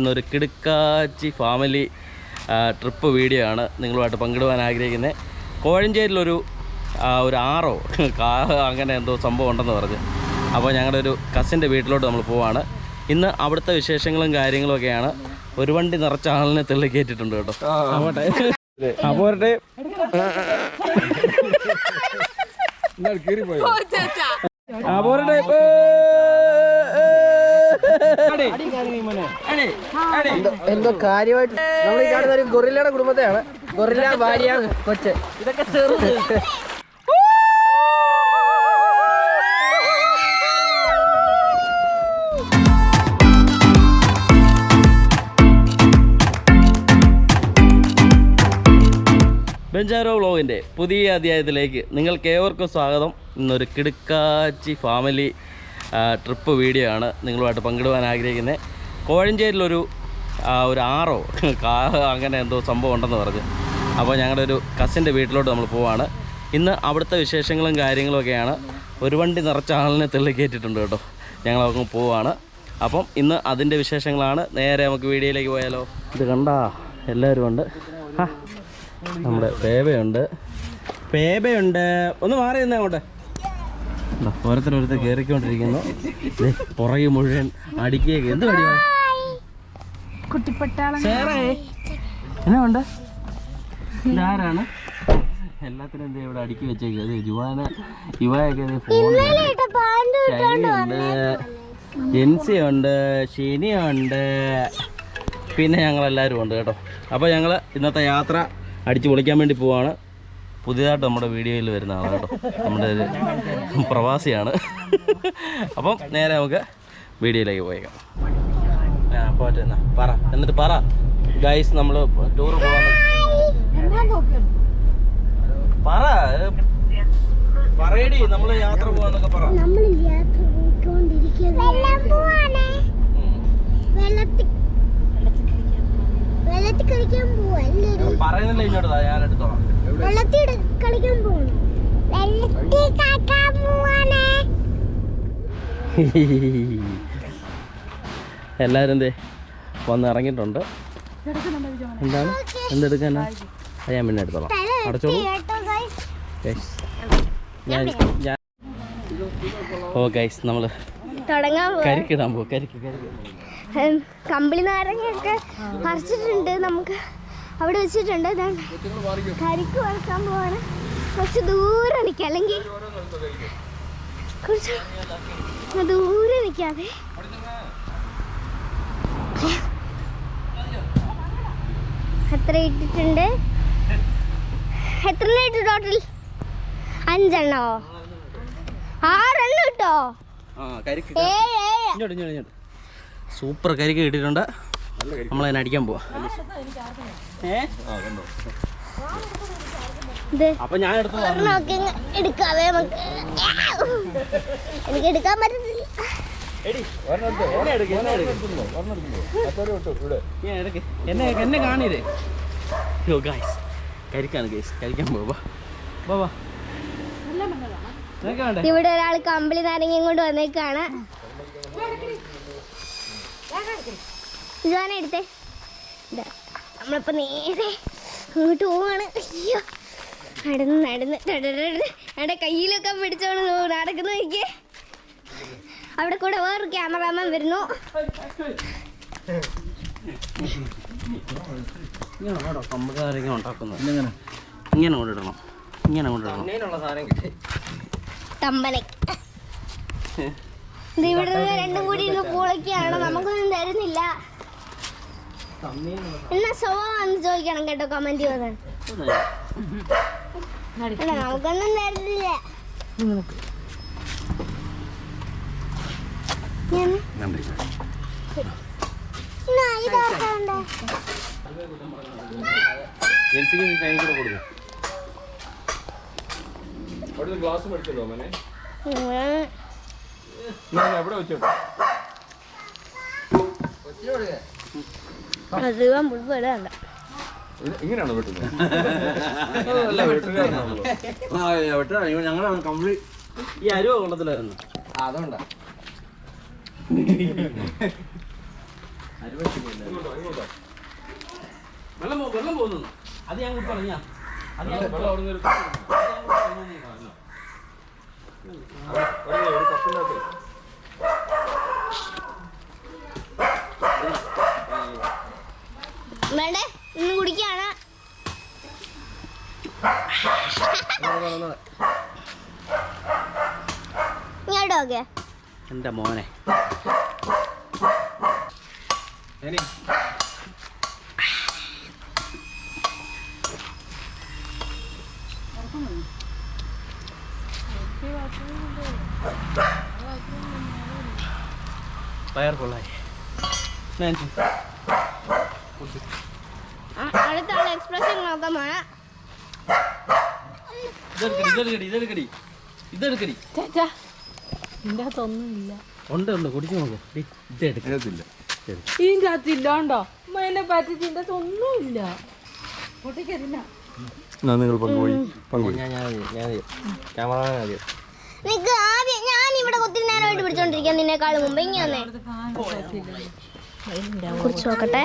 ഇന്നൊരു കിടുക്കാച്ചി family trip video ആണ് നിങ്ങളുമായിട്ട് പങ്കിടുവാൻ ആഗ്രഹിക്കുന്നത് കോഴഞ്ചേരിയിലൊരു ഒരു ആറോ കാ അങ്ങനെ എന്തോ സംഭവം ഉണ്ടെന്ന് പറഞ്ഞു. അപ്പോൾ ഞങ്ങളുടെ ഒരു കസിന്റെ വീട്ടിലോട്ട് നമ്മൾ പോവാണ്. ഇന്ന് അവിടുത്തെ വിശേഷങ്ങളും കാര്യങ്ങളും ഒക്കെയാണ്. ഒരു വണ്ടി നിറച്ച ആളിനെ തെള്ളി കയറ്റിട്ടുണ്ട് കേട്ടോ. അപ്പോൾ അപ്പോൾ എന്തോ കാര്യമായിട്ട് നമ്മൾ ഈ കാണുന്ന ഒരു ഗൊറില്ലയുടെ കുടുംബത്തെയാണ്. ഗൊറില്ല ഭാര്യ കൊച്ച്. ഇതൊക്കെ ചെറുത്. ബെഞ്ചാരോ വ്ളോഗിന്റെ പുതിയ അധ്യായത്തിലേക്ക് നിങ്ങൾക്ക് ഏവർക്കും സ്വാഗതം. ഇന്നൊരു കിടുക്കാച്ചി ഫാമിലി ട്രിപ്പ് വീഡിയോ ആണ് നിങ്ങളുമായിട്ട് പങ്കിടുവാൻ ആഗ്രഹിക്കുന്നത്. കോഴഞ്ചേരിയിലൊരു ഒരു ആറോ കാ അങ്ങനെ എന്തോ സംഭവം ഉണ്ടെന്ന് പറഞ്ഞ്. അപ്പോൾ ഞങ്ങളുടെ ഒരു കസിന്റെ വീട്ടിലോട്ട് നമ്മൾ പോവാണ്. ഇന്ന് അവിടുത്തെ വിശേഷങ്ങളും കാര്യങ്ങളും ഒക്കെയാണ്. ഒരു വണ്ടി നിറച്ച ആളിനെ തെള്ളി കയറ്റിയിട്ടുണ്ട് കേട്ടോ. ഞങ്ങൾ അങ്ങ് പോവാണ്. അപ്പം ഇന്ന് അതിന്റെ വിശേഷങ്ങളാണ്. നേരെ നമുക്ക് വീഡിയോയിലേക്ക് പോയാലോ. ഇത് കണ്ടാ? എല്ലാവരും ഉണ്ട്. നമ്മുടെ പേബയുണ്ട്. പേബയുണ്ട്. ഒന്ന് മാറി നിന്നേ അങ്ങോട്ട്. ഓരോരുത്തരോരുത്തർ കയറിക്കൊണ്ടിരിക്കുന്നു പുറകെ മുഴുവൻ അടിക്കുക എന്ത് അടിയാ കുട്ടിപ്പട്ടാളം എന്നാ ഉണ്ട്? ഇതാരാണ്? എല്ലാത്തിനും എന്താ ഇവിടെ അടുക്കി വെച്ചേക്കുന്നത്? ജുവാന യുവയൊക്കെ ഫോണുണ്ട് ജെൻസി ഉണ്ട് ഷിനിയുണ്ട്. പിന്നെ ഞങ്ങളെല്ലാവരും ഉണ്ട് കേട്ടോ. അപ്പോൾ ഞങ്ങൾ ഇന്നത്തെ യാത്ര അടിച്ചു പൊളിക്കാൻ വേണ്ടി പോവാണ്. പുതിയതായിട്ട് നമ്മുടെ വീഡിയോയിൽ വരുന്ന ആളാണ് കേട്ടോ. നമ്മുടെ ഒരു പ്രവാസിയാണ്. അപ്പം നേരെ നമുക്ക് വീഡിയോയിലേക്ക് പോയേക്കാം. ആ പോട്ടെ എന്നാ പറ. എന്നിട്ട് പറ. ഗൈസ് നമ്മൾ ടൂർ പോകാൻ പറ പറയടി നമ്മൾ യാത്ര പോവാന്നൊക്കെ പറ. പറയുന്നില്ല ഇങ്ങോട്ട് ഞാൻ എടുത്തോളാം. വെള്ളത്തിൽ കളിക്കാൻ പോവാണ്? വെള്ളത്തിൽ കളിക്കാൻ പോവാണേ. എല്ലാവരും എന്തേ വന്ന് ഇറങ്ങിയിട്ടുണ്ട് എന്താണ്? എന്തെടുക്കാനാ? അത് ഞാൻ പിന്നെ എടുത്തോളാം. അടച്ചോളൂ. ഞാൻ ഞാൻ ഓ ഗൈസ് നമ്മൾ കരിക്കിടാൻ പോകും കരിക്ക് കമ്പിളി നാരങ്ങയൊക്കെ പറിച്ചിട്ടുണ്ട് നമുക്ക്. അവിടെ വെച്ചിട്ടുണ്ട്. ഇതാണ് കരിക്ക് വറുക്കാൻ പോവാണ്. കുറച്ച് ദൂരെ നിൽക്കുക അല്ലെങ്കിൽ കുറച്ച് ദൂരെ നിൽക്കാതെ എത്ര ഇട്ടിട്ടുണ്ട്? എത്ര ഇട്ടു ടോട്ടൽ അഞ്ചെണ്ണോ? ആറെണ്ണം ഇട്ടോ? സൂപ്പർ കരിക്ക് കിട്ടിയിട്ടുണ്ട്. നമ്മളതിനെ അടിക്കാൻ പോവാ. അപ്പൊ ഞാൻ എടുക്കാവേ നമുക്ക്. എനിക്ക് എടുക്കാൻ പറ്റത്തില്ല. എന്നെ യോ ഗൈസ് കരിക്കാണ് കരിക്കാൻ പോവാ. ഇവിടെ ഒരാൾ കമ്പിളി നാരങ്ങയും കൊണ്ട് വന്നേക്കാണ്. ഇതാണ് എടുത്തേ? ഇതാ, നമ്മളിപ്പോ നേരെ അങ്ങോട്ട് പോവാണ്. അയ്യോ. നടന്ന് നടന്ന് നടന്ന് അവിടെ കയ്യിലൊക്കെ പിടിച്ചോണ്ട് നടക്കുന്ന എനിക്ക് അവിടെ കൂടെ വേറൊരു ക്യാമറാമാൻ വരുന്നു. ഇങ്ങനെ വേണോ? കമ്പുകാരിങ്ങനെ ഉണ്ടാക്കുന്നത്. ഇങ്ങനെ കൊണ്ടിടണം കൊണ്ടിടണം തമ്പനെ. ഇവിടെ രണ്ടും കൂടി ഇരുന്ന് പൂളൊക്കെയാണ് നമുക്കൊന്നും തരുന്നില്ല. എന്നാ സ്വഭാവം ചോദിക്കണം കേട്ടോ കമന്റ് നമുക്കൊന്നും തരുന്നില്ല. ഞാൻ- എന്നാ ഇതാക്കണ്ടേ? ജെൻസിക്ക് നീ കൈ കൂടെ കൊടുക്കും. ഉം. അത് ഇവൻ മുഴുവൻ ഇടണ്ട. ഞങ്ങളാണ് കംപ്ലീറ്റ് ഈ അരുവ കൊള്ളത്തിലായിരുന്നു അതുകൊണ്ടാ. വെള്ളം വെള്ളം പോകുന്നു അത് ഞാൻ ഞാൻ അത് ഞാൻ കുടിച്ചോളാം. അത് ഞാൻ കുടിച്ചോളാം, നീ കളഞ്ഞോ. വേണ്ടേ ഇന്ന് കുടിക്കാണ് ഇങ്ങോട്ടോ ഓക്കെ എന്റെ മോനെ. പയർ കൊള്ളായി. അടുത്ത എക്സ്പ്രഷൻ ഇതെടുക്കടി ഇതെടുക്കടി ഇതെടുക്കടി. ഇതെടുക്കടി. ഇതിന്റെ അകത്തൊന്നുമില്ല. ഉണ്ട് ഉണ്ട്. കുടിച്ചു നോക്ക്. ഡി, ഇതെടുക്ക് ഇതിന്റെ അകത്ത് ഇല്ലാണ്ടോ? എന്നെ പറ്റിച്ച് ഇതിന്റെ അകത്തൊന്നുമില്ല പൊട്ടിക്കരില്ല നിങ്ങൾ പങ്കുപോയി. പങ്കുപോയി. ഞാൻ ഞാൻ ഞാൻ ക്യാമറമാൻ ആദ്യം. ഞാൻ ഇവിടെ ഒത്തിരി നേരമായിട്ട് പിടിച്ചോണ്ടിരിക്കാൻ നിന്നെക്കാളും മുമ്പ് ഇങ്ങനെ കുറിച്ച് നോക്കട്ടെ?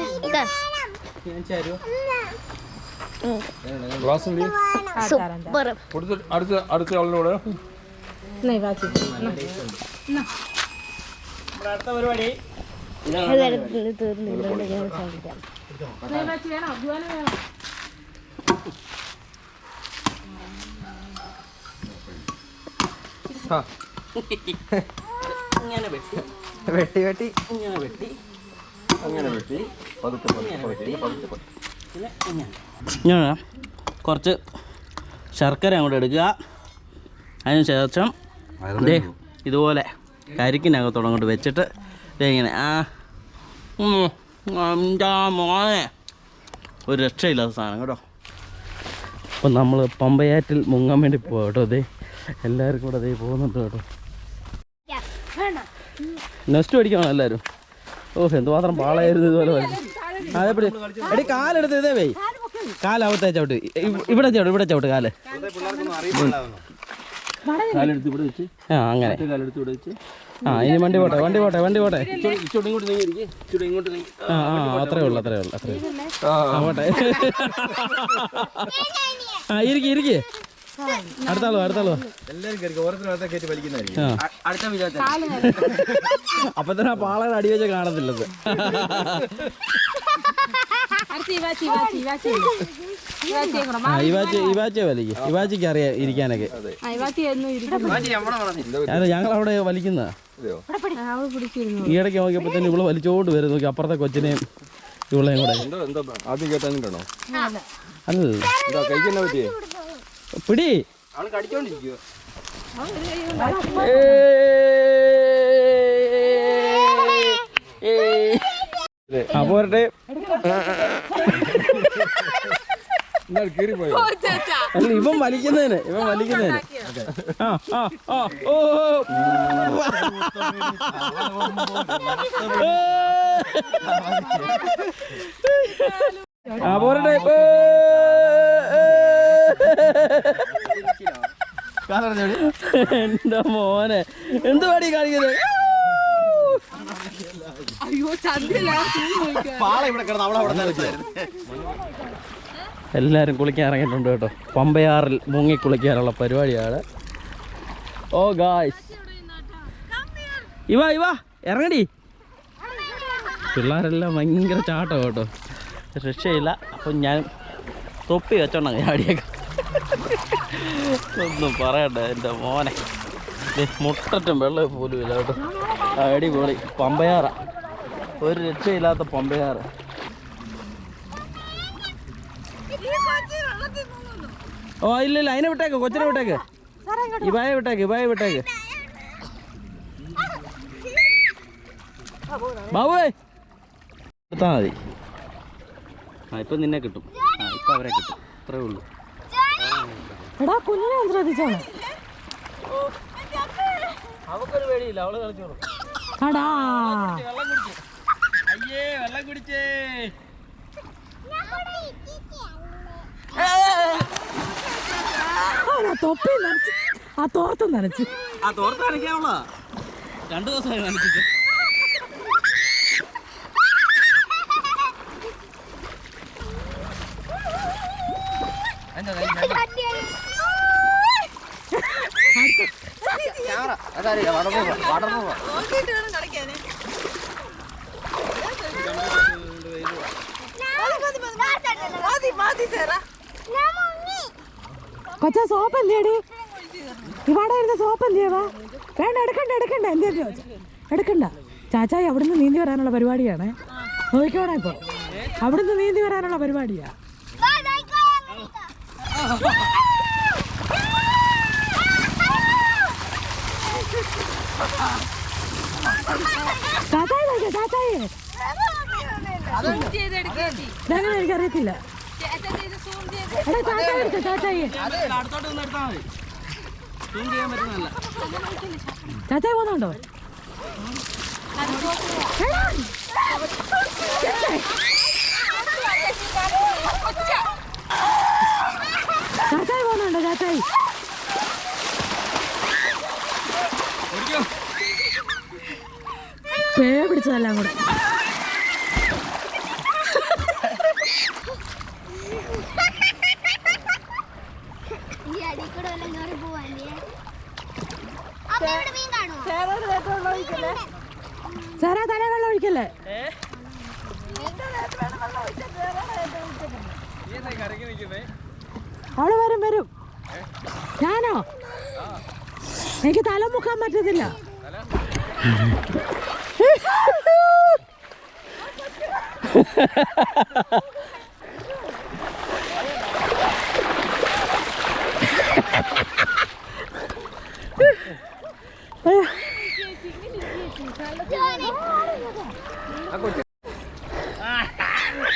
സൂപ്പർ. അടുത്ത അടുത്ത ആളിനോട് അടുത്ത പരിപാടി. ഇങ്ങനെ വെട്ടി. വെട്ടി വെട്ടി. ഇങ്ങനെ വെട്ടി. അങ്ങനെ വെട്ടി. പതുക്കെ പതുക്കെ പതുക്കെ ഇങ്ങനെ. ഞാൻ കുറച്ച് ശർക്കര അങ്ങോട്ട് എടുക്കുക. അതിന് ശേഷം ദേ ഇതുപോലെ കരിക്കിനകത്തോടെ അങ്ങോട്ട് വെച്ചിട്ട് ദേ ഇങ്ങനെ ആ ഉം, മോനെ. ഒരു രക്ഷയില്ലാത്ത സാധനം കേട്ടോ. അപ്പം നമ്മൾ പമ്പയാറ്റിൽ മുങ്ങാൻ വേണ്ടി പോവാം കേട്ടോ അതെ എല്ലാവർക്കും കൂടെ അതേ പോകുന്നുണ്ട് കേട്ടോ. നെസ്റ്റ് പഠിക്കണം എല്ലാവരും? ഓ എന്തുമാത്രം പാളയായിരുന്നു ഇതുപോലെ വലിച്ച്. ആ, അതെ പിടി. എടി കാലെടുത്ത് ഇതേ വേ. കാലാവത്തെ ചവിട്ട്. ഇ- ഇവിടെ ചവിട്ട് ഇവിടെ ചവിട്ട് കാൽ. കാലെടുത്ത് ഇവിടെ വെച്ച്. ആ അങ്ങനെ. കാലെടുത്ത് ഇവിടെ വെച്ച്. ആ ഇനി വണ്ടി പോട്ടെ വണ്ടി പോട്ടെ വണ്ടി പോട്ടെ. ഇച്ചോട്ട് ഇങ്ങോട്ട് നീങ്ങി. ഇച്ചോട്ട് ഇങ്ങോട്ട് നീങ്ങി. ആ ആ അത്രേ ഉള്ളൂ അത്രേ ഉള്ളൂ അത്രേ ആ. പോട്ടെ. ആ ഇരിക്ക് ഇരിക്ക്. അടുത്താളോ അടുത്താളോ? അപ്പൊ തന്നെ ആ. പാളയുടെ അടി വെച്ച കാണത്തില്ലത് ഇവാച്ചി ഇവാച്ചിയെ വലിക്ക്. ഇവാച്ചിക്ക് അറിയാം ഇരിക്കാനൊക്കെ. അതെ. ഞങ്ങൾ അവിടെ വലിക്കുന്ന ഈ ഇടയ്ക്ക് നോക്കിയപ്പോ തന്നെ ഇവൾ വലിച്ചോണ്ട് വരും. നോക്കി അപ്പുറത്തെ കൊച്ചിനെയും ഇവളെയും കൂടെ. ആദ്യം കേട്ടാഞ്ഞിട്ടാണോ അല്ല. പിടി. ആ പോരട്ടെ അല്ല ഇവൻ വലിക്കുന്നതിന് ഇവൻ വലിക്കുന്നതിന്. ആ ആ ആ ഓ. ആ പോരട്ടെ ഏ, എന്റെ മോനെ. എന്ത് പാടി കാണിക്കുന്നത്? എല്ലാരും കുളിക്കാൻ ഇറങ്ങിയിട്ടുണ്ട് കേട്ടോ. പമ്പയാറിൽ മുങ്ങി കുളിക്കാനുള്ള പരിപാടിയാണ്. ഓ ഗായ്സ് ഇവാ ഇവാ ഇറങ്ങടി. പിള്ളേരെല്ലാം ഭയങ്കര ചാട്ടം കേട്ടോ. രക്ഷയില്ല. അപ്പം ഞാൻ തൊപ്പി വെച്ചോണ്ട ചാടിയൊക്കെ. ഒന്നും പറയണ്ട എന്റെ മോനെ. മുട്ടറ്റം മുട്ടറ്റും വെള്ളം പോലും ഇല്ല കേട്ടോ. അടിപൊളി പമ്പയാറ. ഒരു രക്ഷയില്ലാത്ത പമ്പയാറ്. ഓ ഇല്ല ഇല്ല അതിനെ വിട്ടേക്ക് കൊച്ചിനെ വിട്ടേക്ക്. ഇവായ വിട്ടേക്ക് ഇവായ വിട്ടേക്ക്. ബാബുവേ. എടുത്താ മതി. ആ ഇപ്പം നിന്നെ കിട്ടും. ആ ഇപ്പം അവരെ കിട്ടും. അത്രേ ഉള്ളൂ. എടാ കുഞ്ഞിനെ ശ്രദ്ധിച്ചോളൂ അവക്കൊരു പേടിയില്ല അവൾ കളിച്ചോളൂ. കുടിച്ചേ വെള്ളം കുടിച്ചേ. തൊപ്പി നനച്ച്. ആ തോർത്ത് നനച്ച്. ആ തോർത്ത് നനയ്ക്കാവുള്ള രണ്ടു ദിവസമായി നനച്ചിട്ട്. എന്താ കൊച്ചാ സോപ്പ് എന്തിയടി ഇവിടെ ഇരുന്ന സോപ്പ് എന്തിയവാ വേണ്ട എടുക്കണ്ട എടുക്കണ്ട. എന്തിയാ ചോദിച്ചു? എടുക്കണ്ട. ചാച്ചായി അവിടുന്ന് നീന്തി വരാനുള്ള പരിപാടിയാണ്. നോക്കിക്കോണേ ഇപ്പൊ. അവിടുന്ന് നീന്തി വരാനുള്ള പരിപാടിയാ. ചാച്ചായി നോക്കിയോ ചാച്ചായി. എനിക്കറിയത്തില്ല. ചാച്ചായി എടുത്തോ ചാച്ചായി പോകുന്നുണ്ടോ? ചാച്ചായി പേ പിടിച്ചതെല്ലാം കൂടെ ഈ അടി കൂടെ വല്ലതും കയറി പോവാല്ലേ അപ്പൊ ഇവിടെ മീൻ കാണുമോ സാറാ തല വെള്ളം ഒഴിക്കല്ലേ അവൾ വരും വരും ഞാനോ എനിക്ക് തല മുക്കാൻ പറ്റത്തില്ല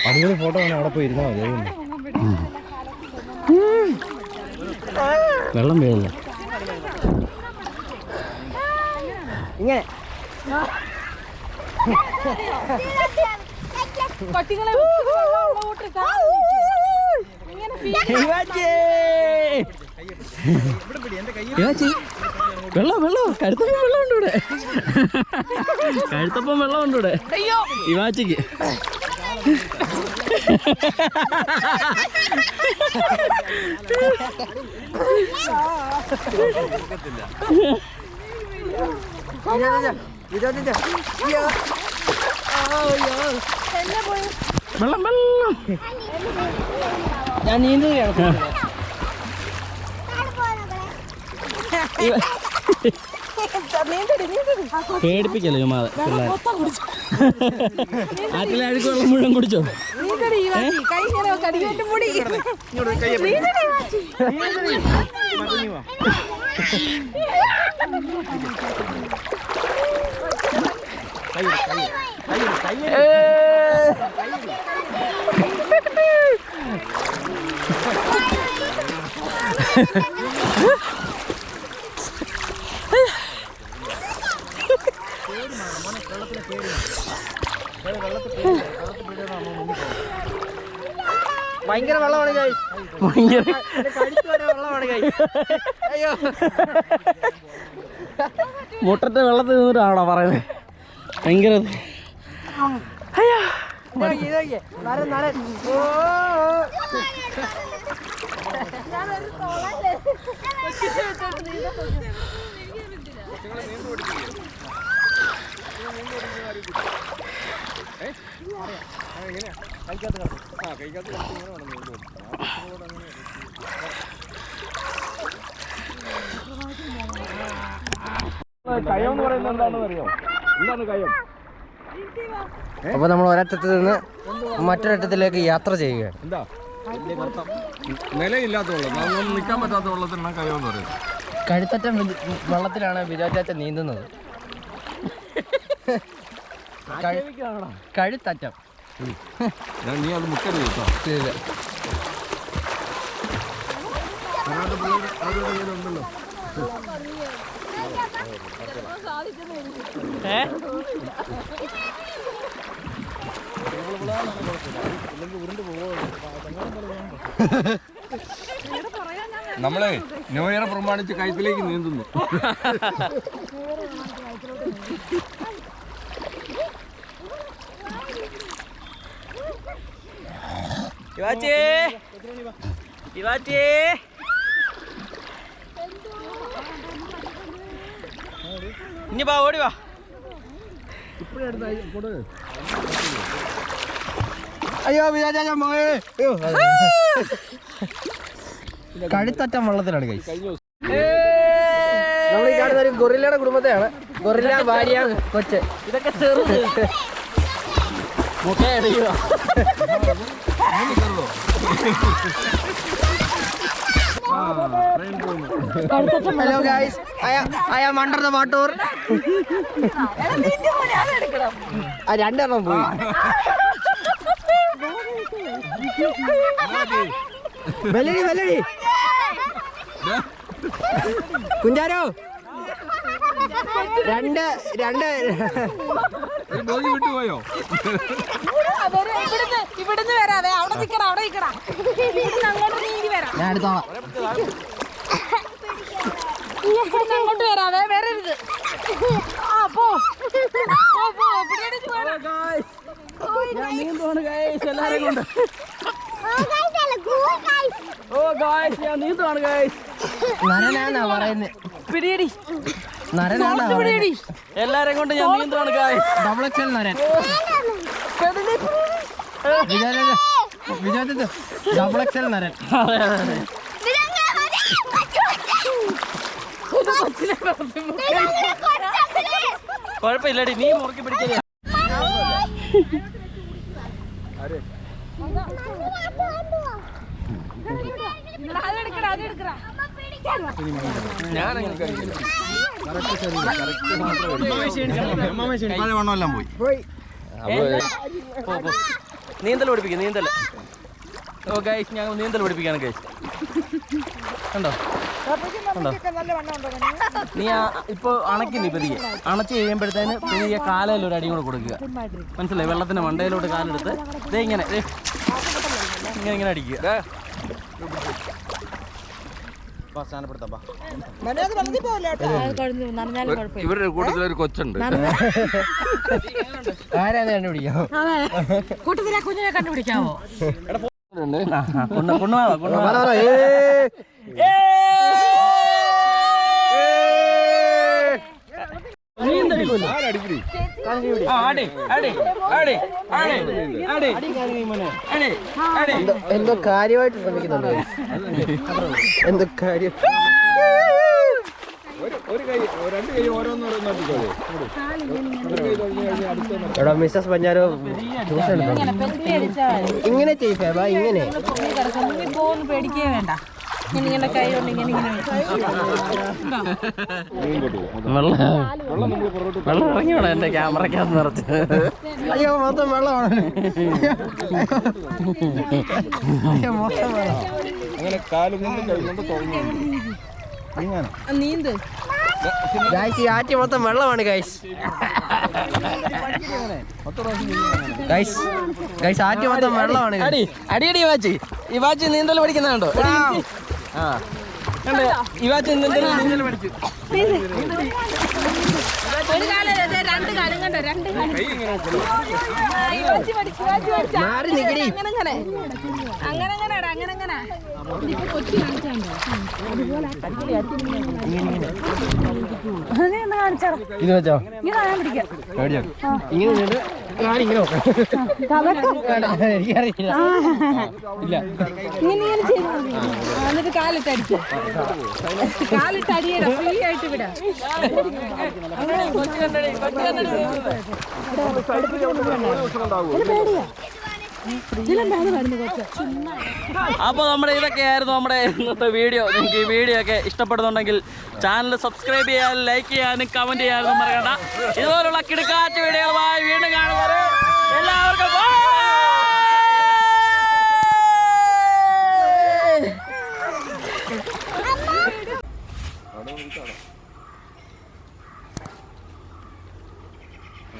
അടിപൊളി ഫോട്ടോ ആണ് അവിടെ പോയി ഇരുന്നാൽ മതി. വെള്ളം വീഴില്ല ഇങ്ങനെ. വെള്ളം വെള്ളം കഴുത്തപ്പം വെള്ളം ഉണ്ട് ഇവിടെ. കഴുത്തപ്പം വെള്ളം ഉണ്ട് ഇവിടെ. ഇവാച്ചിക്ക് ഇരുപത്തിന്റെ വെള്ളം വെള്ളം. ഞാൻ നീന്തുകയാണ് പേടിപ്പിക്കല്ലേ ചുമ്മാതെ പിള്ളേർ ആറ്റിലെ അഴുക്ക് വെള്ളം മുഴുവൻ കുടിച്ചോ? ഭയങ്കര വെള്ളമാണ്. ഭയങ്കര വെള്ളമാണ്. അയ്യോ മുട്ടത്തെ വെള്ളത്തിൽ നിന്നിട്ടാണോ പറയുന്നത് ഭയങ്കര ഓ. കയം എന്ന് പറയുന്നത് എന്താണെന്ന് അറിയോ എന്താണ് കയം അപ്പൊ നമ്മൾ ഒരറ്റത്ത് നിന്ന് മറ്റൊരറ്റത്തിലേക്ക് യാത്ര ചെയ്യുകയാണ്. എന്താ? നിൽക്കാൻ പറ്റാത്ത വെള്ളത്തിനാണ് പറയുന്നത് കഴുത്തറ്റം വെള്ളത്തിലാണ് ബിജാച്ചാച്ച നീന്തുന്നത്. കഴു- കഴുത്തറ്റം. നീ അത് മുക്കരുത് കേട്ടോ. ഇല്ല. നമ്മളെ ന്യൂ ഇയർ പ്രമാണിച്ച് കയത്തിലേക്ക് നീന്തുന്നു. ഇവാച്ചി. ഇവാച്ചി. ഇനി വാ ഓടി വാ. അയ്യോ വിചാരിച്ചാ. അയ്യോ. കഴുത്തറ്റം വെള്ളത്തിലാണ് കൈ നമ്മൾ ഈ കാണുന്ന ഒരു ഗൊറില്ലയുടെ കുടുംബത്തെയാണ്. ഗൊറില്ല ഭാര്യ കൊച്ച്. ഇതൊക്കെ ചെറുത്. മുഖയടിക്കുക hello guys I am under the water ആ രണ്ടെണ്ണം പോയി. വെല്ലടി വെല്ലടി. കുഞ്ചാരോ? രണ്ട് രണ്ട്. വിട്ടുപോയോ ഇവിടുന്ന് ഇവിടുന്ന് വരാതെ അവിടെ നിൽക്കടാ അവിടെ ഇവിടുന്ന് അങ്ങോട്ട് നീങ്ങി വരാം ഞാൻ എടുത്തോളാം ഇവിടുന്ന് അങ്ങോട്ട് വരാതെ വരരുത് ആ പോ കൊണ്ട് Oh, ഓ ഗായ്സ് ഞാൻ നീന്തുവാണ് ഗായ്സ് നരനാന്നാ പറയുന്നത് പിടിയടി. നരനാന്നാ പിടിയടി. എല്ലാരും കൊണ്ട് ഞാൻ നീന്തുവാണ് എക്സൽ നരൻ ഡബിൾ എക്സൽ നരൻ കുഴപ്പമില്ലടി നീ മുറുക്കി പിടിക്കൽ അതെടുക്കടാ വെള്ളമെല്ലാം പോയി. നീന്തൽ പഠിപ്പിക്കും നീന്തൽ. ഓ ഗൈസ് ഞങ്ങൾ നീന്തൽ പഠിപ്പിക്കാണ് ഗൈസ് കണ്ടോ? കണ്ടോ? നീ ആ ഇപ്പൊ അണയ്ക്കുന്നു പെരുകെ അണച്ച് കഴിയുമ്പോഴത്തേന് പെരിയ കാലയിൽ ഒരു അടി കൂടെ കൊടുക്കുക. മനസ്സിലായി? വെള്ളത്തിന്റെ മണ്ടയിലോട്ട് കാലെടുത്ത്. ഇതേ ഇങ്ങനെ ദേ. ഇങ്ങനെ ഇങ്ങനെ അടിക്കുക. ഇവരുടെ കൂട്ടത്തിൽ ഒരു കൊച്ചുണ്ട്. ആരാന്ന് കണ്ടുപിടിക്കാം കൂട്ടത്തിലെ കുഞ്ഞിനെ കണ്ടുപിടിക്കാമോ കൊണ്ടുപോവാ കൊണ്ടുപോവാ എന്തോ കാര്യമായിട്ട് ശ്രമിക്കുന്നുണ്ട്. എന്തോ കാര്യം. ഒരു കൈ രണ്ട് കൈ ഓരോന്ന് ഓരോന്ന് നോക്കിക്കോളൂ എടാ മിസ്സസ് പഞ്ഞാരോ ഇങ്ങനെ. ചെയ്യ് ബാ ഇങ്ങനെ പോകുന്നു പേടിക്കേ വേണ്ട. ഇങ്ങനെ ഇങ്ങനെ കൈ കൊണ്ട് ഇങ്ങനെ ഇങ്ങനെ വെള്ളം ഇറങ്ങിയോടാ എന്റെ ക്യാമറക്കകത്ത് നിറച്ച്. അയ്യോ മൊത്തം വെള്ളമാണ്. അയ്യോ മൊത്തം വെള്ളം. അങ്ങനെ കാലും കൊണ്ട് കൈ കൊണ്ട് തുറന്നു നീന്ത്. ഗൈസ് ഈ ആറ്റി മൊത്തം വെള്ളമാണ് ഗൈസ് ഗൈസ് ഗൈസ് ആറ്റി മൊത്തം വെള്ളമാണ് അടി അടി അടി വാച്ചി. ഈ വാച്ചി നീന്തൽ പഠിക്കുന്നുണ്ടോ ആ. നീന്തൽ പഠിച്ചു രണ്ട് കാലം കണ്ടോ? രണ്ട്. മാറി നിക്കടി അങ്ങനെ അങ്ങനെ അങ്ങനെ. കൊച്ചി ഇത് വെച്ചോ. ഇങ്ങനെ ഇങ്ങനെ എനിക്കറിയില്ല. ഇല്ല. ഇങ്ങനെ ഇങ്ങനെ ചെയ്ത് മതി. ആ, എന്നിട്ട് കാലിട്ട് അടിക്കും. കാലിട്ട് അടിയടാ. ഫ്രീ ആയിട്ട് വിടാം. അങ്ങനെ അപ്പോൾ നമ്മുടെ ഇതൊക്കെയായിരുന്നു നമ്മുടെ ഇന്നത്തെ വീഡിയോ. നിങ്ങൾക്ക് ഈ വീഡിയോ ഒക്കെ ഇഷ്ടപ്പെടുന്നുണ്ടെങ്കിൽ ചാനൽ സബ്സ്ക്രൈബ് ചെയ്യാനും ലൈക്ക് ചെയ്യാനും കമന്റ് ചെയ്യാനും മറക്കണ്ട. ഇതുപോലുള്ള കിടക്കാറ്റ് വീഡിയോകളുമായി വീണ്ടും കാണുന്നത് എല്ലാവർക്കും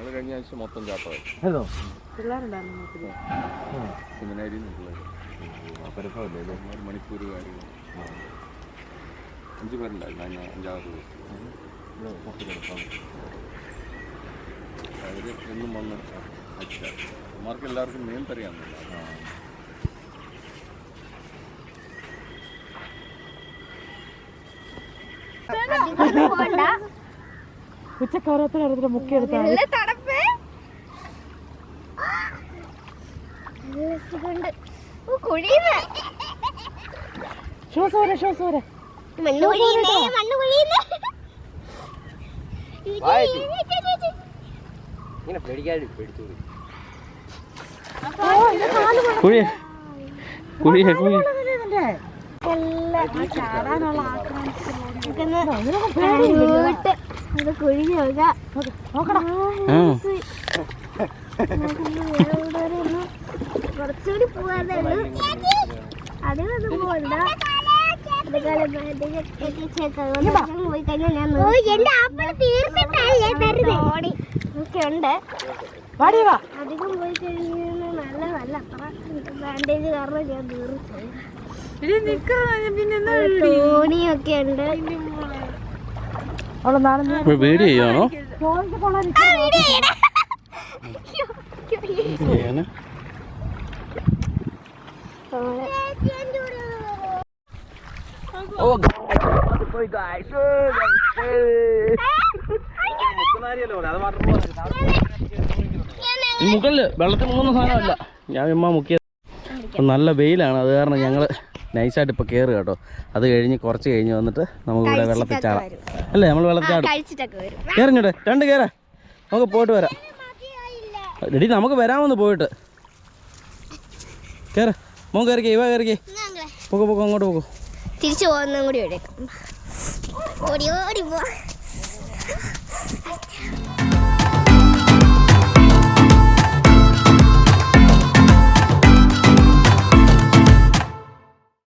ഞങ്ങൾ കഴിഞ്ഞ ആഴ്ച മൊത്തം ചാട്ടമായി ഒരു മണിക്കൂർ കാര്യങ്ങൾ അഞ്ച് പേരുണ്ടായിരുന്നു ഞാൻ അഞ്ചാറ് അവർ എന്നും വന്ന് അവന്മാർക്ക് എല്ലാവർക്കും നീന്തറിയാമെന്നില്ല ഉച്ചയ്ക്ക് ഓരോരുത്തരും മുക്കിയെടുത്താൽ ഓ കുഴിയുന്നു ഷൂസ് വരെ വരെ മണ്ണ് കുഴിയുന്നേ മണ്ണ് കുഴിയുന്നേ ഇങ്ങനെ പേടിക്കാതെ പേടിച്ചു കുഴി കുഴിയെ കുഴി അത് കുഴിഞ്ഞു നോക്കാം നോക്കടാ. കുറച്ചുകൂടി പോവാതെ അതിനൊന്നും പോകണ്ട പോയി കഴിഞ്ഞാൽ ഞാൻ ഉണ്ട്. അധികം പോയി കഴിഞ്ഞാൽ നല്ല നല്ല ബാൻഡേജ് കാരണം ഞാൻ തീർച്ചയായും തോണിയൊക്കെ ഉണ്ട്. വീഡിയോ ചോദിച്ചു കൊള്ളാൻ ചെയ്യാന്? ഓ പോയി ഗായ്സ് ഈ മുകളിൽ വെള്ളത്തിൽ മുങ്ങുന്ന സാധനമല്ല. ഞാൻ ഇമ്മ മുക്കിയത്. നല്ല വെയിലാണ്. അത് കാരണം ഞങ്ങൾ നൈസായിട്ട് ഇപ്പോൾ കയറുക കേട്ടോ. അത് കഴിഞ്ഞ് കുറച്ച് കഴിഞ്ഞ് വന്നിട്ട് നമുക്ക് ഇവിടെ വെള്ളത്തിൽ ചാടാം. അല്ലേ നമ്മൾ വെള്ളത്തിൽ ചാടും. കയറിഞ്ഞോട്ടെ രണ്ട് കയറാ നമുക്ക് പോയിട്ട് വരാം. എടി നമുക്ക് വരാമെന്ന് പോയിട്ട്. കയറ മോൻ കയറിക്കേ ഇവ കയറിക്കേ. പോകോ പോകോ അങ്ങോട്ട് പോകോ തിരിച്ചു പോകുന്നതും കൂടി ഓടി ഓടി പോ.